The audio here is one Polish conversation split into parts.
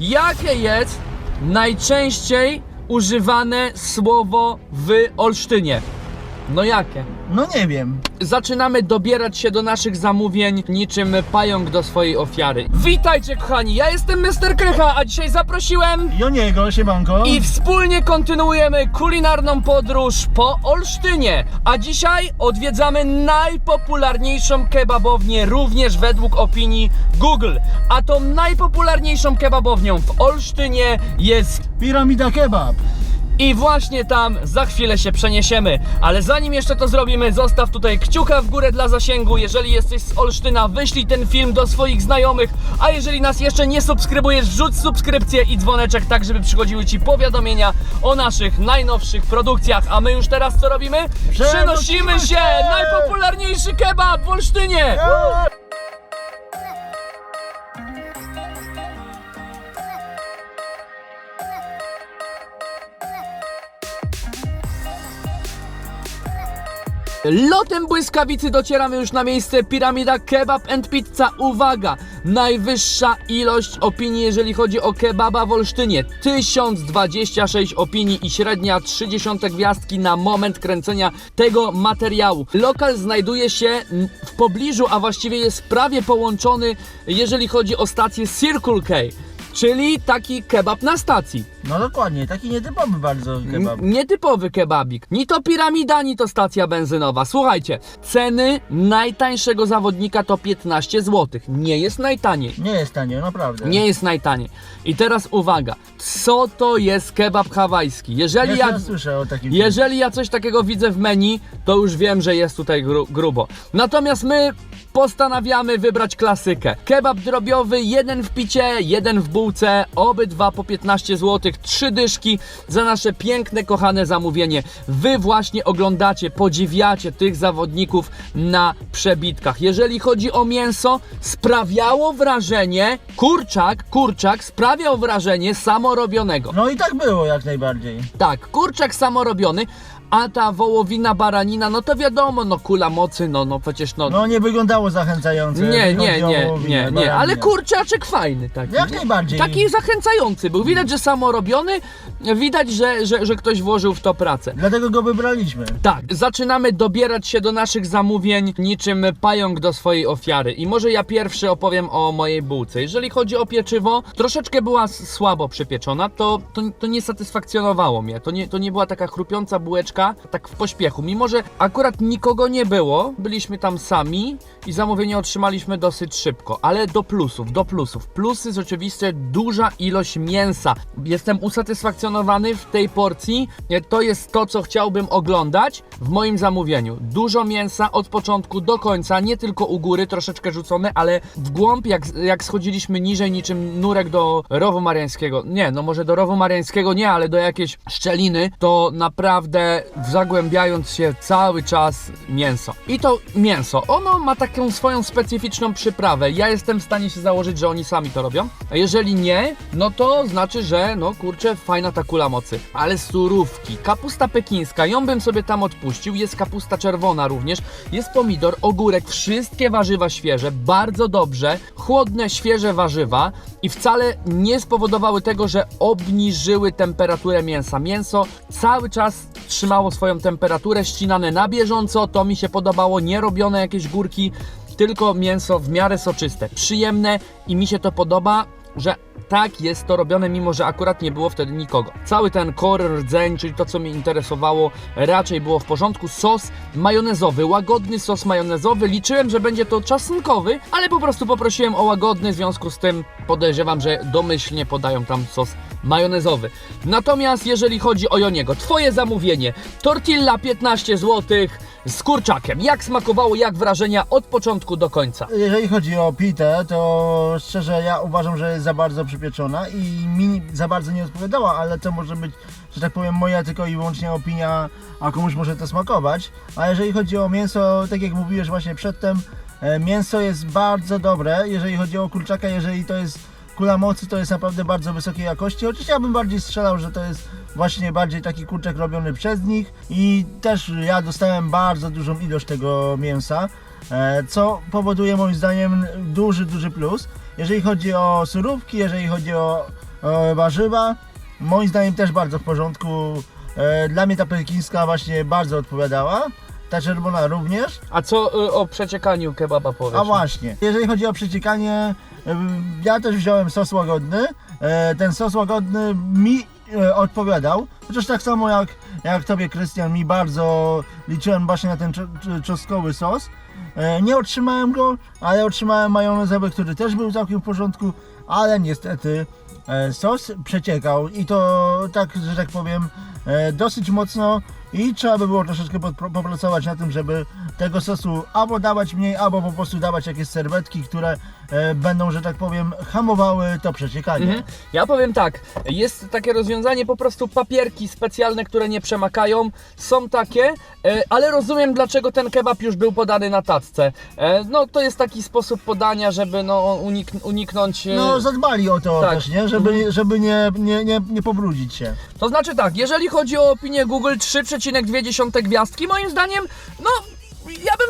Jakie jest najczęściej używane słowo w Olsztynie? No jakie? No nie wiem. Zaczynamy dobierać się do naszych zamówień niczym pająk do swojej ofiary. Witajcie kochani, ja jestem Mr. Krycha, a dzisiaj zaprosiłem Joniego, siemanko. i wspólnie kontynuujemy kulinarną podróż po Olsztynie. A dzisiaj odwiedzamy najpopularniejszą kebabownię, również według opinii Google. A tą najpopularniejszą kebabownią w Olsztynie jest Piramida kebab. I właśnie tam za chwilę się przeniesiemy. Ale zanim jeszcze to zrobimy, zostaw tutaj kciuka w górę dla zasięgu. Jeżeli jesteś z Olsztyna, wyślij ten film do swoich znajomych. A jeżeli nas jeszcze nie subskrybujesz, wrzuć subskrypcję i dzwoneczek, tak żeby przychodziły Ci powiadomienia o naszych najnowszych produkcjach. A my już teraz co robimy? Przenosimy się! Najpopularniejszy kebab w Olsztynie! Lotem błyskawicy docieramy już na miejsce Piramida Kebab and Pizza. Uwaga! Najwyższa ilość opinii, jeżeli chodzi o kebaba w Olsztynie. 1026 opinii i średnia 30 gwiazdki na moment kręcenia tego materiału. Lokal znajduje się w pobliżu, a właściwie jest prawie połączony, jeżeli chodzi o stację Circle K. Czyli taki kebab na stacji. No dokładnie, taki nietypowy bardzo kebab. N- Nietypowy kebabik. Ni to piramida, ni to stacja benzynowa. Słuchajcie, ceny najtańszego zawodnika to 15 zł. Nie jest najtaniej. Nie jest tanie, naprawdę. Nie jest najtaniej. I teraz uwaga, co to jest kebab hawajski? Jeżeli Ja, słyszę o takim jeżeli ja coś takiego widzę w menu, to już wiem, że jest tutaj gru, grubo. Natomiast my postanawiamy wybrać klasykę. Kebab drobiowy, jeden w picie, jeden w bułce, obydwa po 15 zł, trzy dyszki za nasze piękne, kochane zamówienie. Wy właśnie oglądacie, podziwiacie tych zawodników na przebitkach. Jeżeli chodzi o mięso, sprawiało wrażenie, kurczak, kurczak sprawiał wrażenie samorobionego. No i tak było jak najbardziej. Tak, kurczak samorobiony, a ta wołowina baranina, no to wiadomo, no kula mocy, no, no przecież no... No nie wyglądało zachęcająco. nie, jeżeli nie, chodzi o nie, wołowinę, nie, nie, ale kurczaczek fajny taki. Jak najbardziej. Taki zachęcający był. Widać, że samorobiony, widać, że, że, że ktoś włożył w to pracę. Dlatego go wybraliśmy. Tak, zaczynamy dobierać się do naszych zamówień niczym pająk do swojej ofiary. I może ja pierwszy opowiem o mojej bułce. Jeżeli chodzi o pieczywo, troszeczkę była s- słabo przypieczona, to, to, to nie satysfakcjonowało mnie. To nie, to nie była taka chrupiąca bułeczka, tak w pośpiechu. Mimo, że akurat nikogo nie było, byliśmy tam sami i zamówienie otrzymaliśmy dosyć szybko. Ale do plusów, do plusów. Plusy rzeczywiście duża ilość mięsa. Jestem usatysfakcjonowany w tej porcji. To jest to, co chciałbym oglądać w moim zamówieniu. Dużo mięsa od początku do końca, nie tylko u góry, troszeczkę rzucone, ale w głąb, jak, jak schodziliśmy niżej, niczym nurek do rowu mariańskiego. Nie, no może do rowu mariańskiego nie, ale do jakiejś szczeliny, to naprawdę zagłębiając się cały czas mięso. I to mięso, ono ma taką swoją specyficzną przyprawę. Ja jestem w stanie się założyć, że oni sami to robią. A jeżeli nie, no to znaczy, że no kurczę, fajna ta kula mocy. Ale surówki, kapusta pekińska, ją bym sobie tam odpuścił. Jest kapusta czerwona również, jest pomidor, ogórek, wszystkie warzywa świeże, bardzo dobrze, chłodne, świeże warzywa i wcale nie spowodowały tego, że obniżyły temperaturę mięsa. Mięso cały czas trzymało swoją temperaturę, ścinane na bieżąco, to mi się podobało, nie robione jakieś górki, tylko mięso w miarę soczyste, przyjemne i mi się to podoba, że tak jest to robione, mimo że akurat nie było wtedy nikogo. Cały ten kor, rdzeń, czyli to co mnie interesowało, raczej było w porządku. Sos majonezowy, łagodny sos majonezowy. Liczyłem, że będzie to czosnkowy, ale po prostu poprosiłem o łagodny, w związku z tym podejrzewam, że domyślnie podają tam sos majonezowy. Natomiast jeżeli chodzi o Joniego, twoje zamówienie, tortilla 15 zł z kurczakiem. Jak smakowało, jak wrażenia od początku do końca? Jeżeli chodzi o pitę, to szczerze ja uważam, że jest za bardzo przypieczona i mi za bardzo nie odpowiadała, ale to może być, że tak powiem, moja tylko i wyłącznie opinia, a komuś może to smakować. A jeżeli chodzi o mięso, tak jak mówiłeś właśnie przedtem, e, mięso jest bardzo dobre, jeżeli chodzi o kurczaka, jeżeli to jest kula mocy, to jest naprawdę bardzo wysokiej jakości. Chociaż ja bym bardziej strzelał, że to jest właśnie bardziej taki kurczak robiony przez nich i też ja dostałem bardzo dużą ilość tego mięsa. E, co powoduje moim zdaniem duży, duży plus. Jeżeli chodzi o surówki, jeżeli chodzi o e, warzywa. Moim zdaniem też bardzo w porządku. E, Dla mnie ta pekińska właśnie bardzo odpowiadała. Ta czerwona również. A co y, o przeciekaniu kebaba powiesz? A właśnie, jeżeli chodzi o przeciekanie, ja też wziąłem sos łagodny. E, Ten sos łagodny mi e, odpowiadał, chociaż tak samo jak, jak tobie Krystian, mi bardzo liczyłem właśnie na ten czo- czo- czosnkowy sos. E, Nie otrzymałem go, ale otrzymałem majonezowy, który też był całkiem w porządku, ale niestety sos przeciekał i to tak, że tak powiem, dosyć mocno i trzeba by było troszeczkę popracować na tym, żeby tego sosu albo dawać mniej, albo po prostu dawać jakieś serwetki, które będą, że tak powiem, hamowały to przeciekanie. Mhm. Ja powiem tak, jest takie rozwiązanie, po prostu papierki specjalne, które nie przemakają, są takie, e, ale rozumiem dlaczego ten kebab już był podany na tacce. E, no to jest taki sposób podania, żeby no, unik uniknąć... e, No zadbali o to Tak. też, nie? Żeby, żeby nie, nie, nie, nie pobrudzić się. To znaczy tak, jeżeli chodzi o opinię Google 3,2 gwiazdki, moim zdaniem, no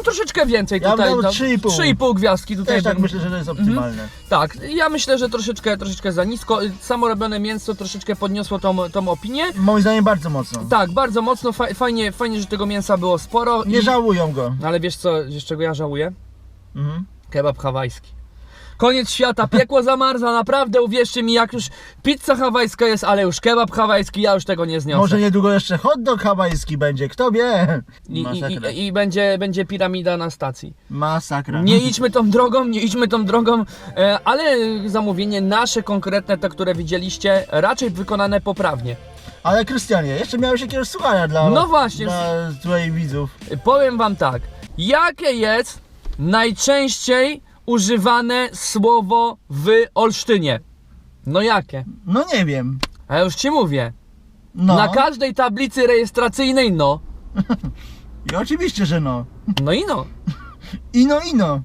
troszeczkę więcej Ja bym tutaj... dał no, 3,5. 3,5 gwiazdki tutaj Też tak bym... myślę, że to jest optymalne. Tak, ja myślę, że troszeczkę, troszeczkę za nisko. Samo robione mięso troszeczkę podniosło tą, tą opinię. Moim zdaniem bardzo mocno. Tak, bardzo mocno, fa- fajnie, fajnie, że tego mięsa było sporo. Nie i... żałują go. Ale wiesz co, wiesz czego ja żałuję? Mhm. Kebab hawajski. Koniec świata, piekło zamarza, naprawdę uwierzcie mi, jak już pizza hawajska jest, ale już kebab hawajski, ja już tego nie zniosę. Może niedługo jeszcze hot dog hawajski będzie, kto wie? I, Masakra. i, i, I będzie, będzie piramida na stacji. Masakra. Nie idźmy tą drogą, nie idźmy tą drogą, e, ale zamówienie nasze konkretne, to które widzieliście, raczej wykonane poprawnie. Ale Krystianie, jeszcze miałeś jakiegoś słuchania dla, No właśnie. dla twoich widzów. Powiem wam tak, jakie jest najczęściej używane słowo w Olsztynie? No jakie? No nie wiem. A ja już ci mówię. No. Na każdej tablicy rejestracyjnej no. I oczywiście, że no. No i no. Ino, ino.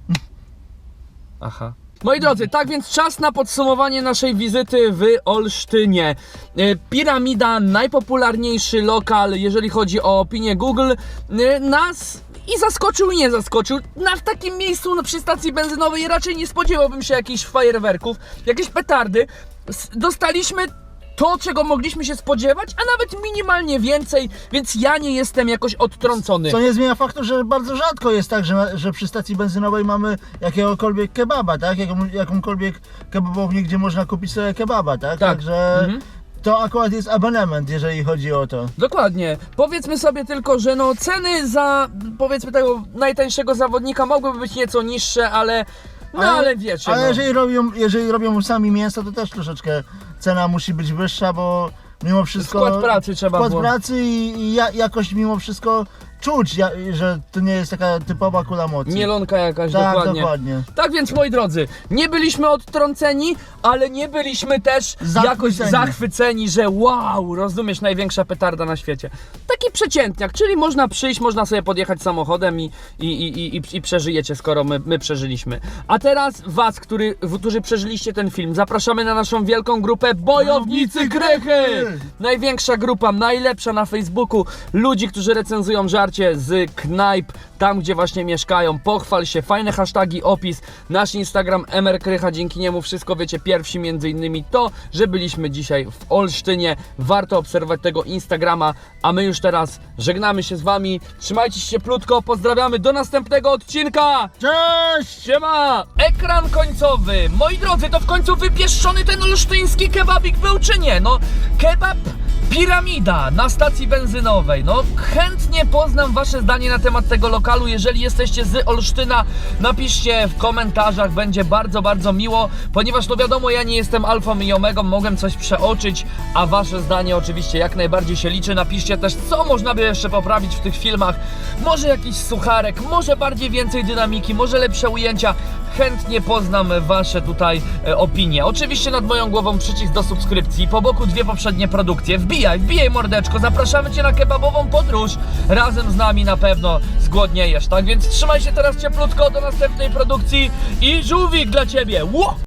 Aha. Moi drodzy, tak więc czas na podsumowanie naszej wizyty w Olsztynie. E, Piramida, najpopularniejszy lokal, jeżeli chodzi o opinię Google, e, nas i zaskoczył i nie zaskoczył. Na w takim miejscu no, przy stacji benzynowej raczej nie spodziewałbym się jakichś fajerwerków, jakieś petardy. Dostaliśmy to, czego mogliśmy się spodziewać, a nawet minimalnie więcej, więc ja nie jestem jakoś odtrącony. Co nie zmienia faktu, że bardzo rzadko jest tak, że, że przy stacji benzynowej mamy jakiegokolwiek kebaba, tak? Jaką, jakąkolwiek kebabownię, gdzie można kupić sobie kebaba, tak? Tak. Także Mhm. To akurat jest abonament, jeżeli chodzi o to. Dokładnie. Powiedzmy sobie tylko, że no ceny za powiedzmy tego najtańszego zawodnika mogłyby być nieco niższe, ale no ale, wiecie. Ale no. jeżeli robią, jeżeli robią sami mięso, to też troszeczkę cena musi być wyższa, bo mimo wszystko... Skład pracy trzeba Skład było. pracy i, i ja, jakoś mimo wszystko czuć, ja, że to nie jest taka typowa kula mocy. Mielonka jakaś, tak, dokładnie. dokładnie. Tak więc moi drodzy, nie byliśmy odtrąceni, ale nie byliśmy też Zachwyceni. jakoś zachwyceni, że wow, rozumiesz, największa petarda na świecie. Taki przeciętniak, czyli można przyjść, można sobie podjechać samochodem i, i, i, i, i przeżyjecie, skoro my, my przeżyliśmy. A teraz was, który, w- którzy przeżyliście ten film, zapraszamy na naszą wielką grupę Bojownicy Krychy! Największa grupa, najlepsza na Facebooku, ludzi, którzy recenzują żarcie z knajp, tam gdzie właśnie mieszkają. Pochwal się, fajne hasztagi, opis, nasz Instagram MR Krycha, dzięki niemu wszystko wiecie pierwsi, między innymi to, że byliśmy dzisiaj w Olsztynie. Warto obserwować tego Instagrama, a my już teraz żegnamy się z wami. Trzymajcie się plutko, pozdrawiamy, do następnego odcinka! Cześć! Siema! Ekran końcowy! Moi drodzy, to w końcu wypieszczony ten olsztyński kebabik był czy nie? No, kebab Piramida na stacji benzynowej. No, chętnie poznam Wasze zdanie na temat tego lokalu. Jeżeli jesteście z Olsztyna, napiszcie w komentarzach, będzie bardzo, bardzo miło, ponieważ no wiadomo, ja nie jestem alfą i omegą, mogłem coś przeoczyć, a Wasze zdanie oczywiście jak najbardziej się liczy. Napiszcie też, co można by jeszcze poprawić w tych filmach. Może jakiś sucharek, może bardziej więcej dynamiki, może lepsze ujęcia. Chętnie poznam Wasze tutaj e, opinie. Oczywiście nad moją głową przycisk do subskrypcji, po boku dwie poprzednie produkcje. Wbijaj, wbijaj mordeczko, zapraszamy Cię na kebabową podróż. Razem z nami na pewno zgłodniejesz, tak więc trzymaj się teraz cieplutko do następnej produkcji i żółwik dla Ciebie. Ło!